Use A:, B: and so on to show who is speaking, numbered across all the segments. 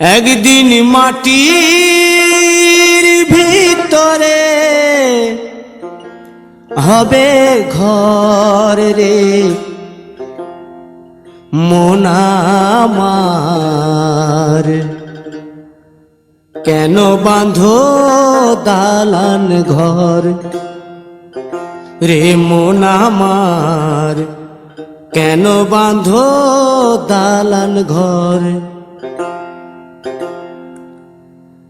A: একদিন মাটির হবে ঘর রে। মোনামার কেন বাঁধো দালান ঘর? রে মোনামার কেন বাঁধো দালান ঘর?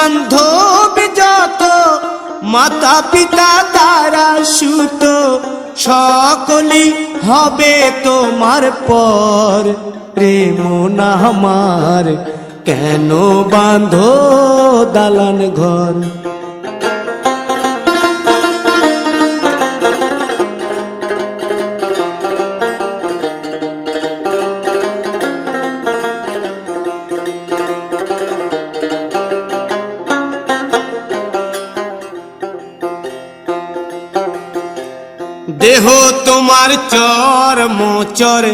A: বান্ধব যত মাতা পিতা তারা সুত সকলি হবে তোমার পর। প্রেম না আমার, কেন বাঁধো দালান ঘর? দেহ তোমার চর মোচর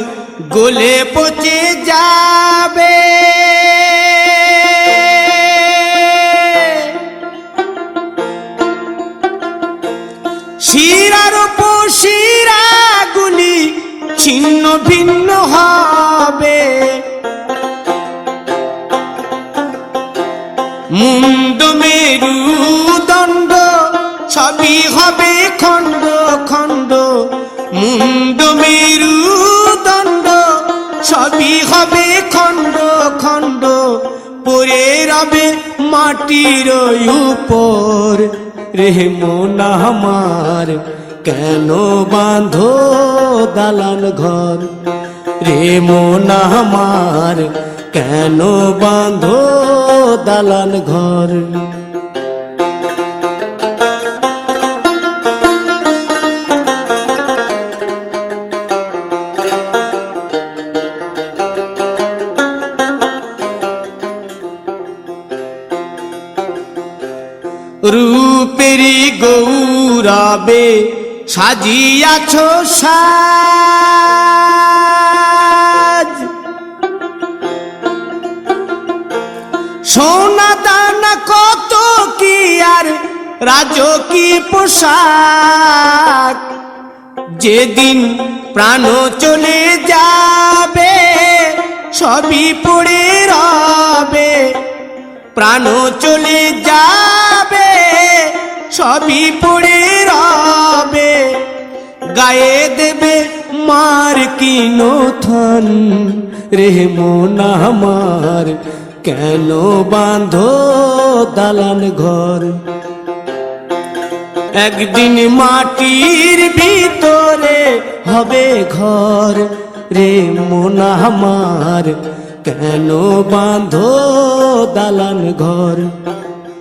A: গলে পচে যাবে। শিরার উপশিরা গুলি ছিন্ন ভিন্ন হবে। মুন্ড মেরুদণ্ড সবই হবে রবে মাটির উপর। রে মন আমার, কেন বাঁধো দালান ঘর? রে মন আমার, কেন বাঁধো দালান ঘর? রূপেরি গৌরবে সাজিয়াছ সাজ। সোনা দানা কত কি আর রাজকী পোশাক? যেদিন প্রাণ চলে যাবে, সবই পড়ে রবে। প্রাণ চলে যাবে সবই পড়ে রবে, গায়ে দেবে মার কিনো থন রে মোনা আমার, কেন বাঁধো দালান ঘর? একদিন মাটির ভিতরে হবে ঘর। রে মোনা আমার, কেন বাঁধো দালান ঘর?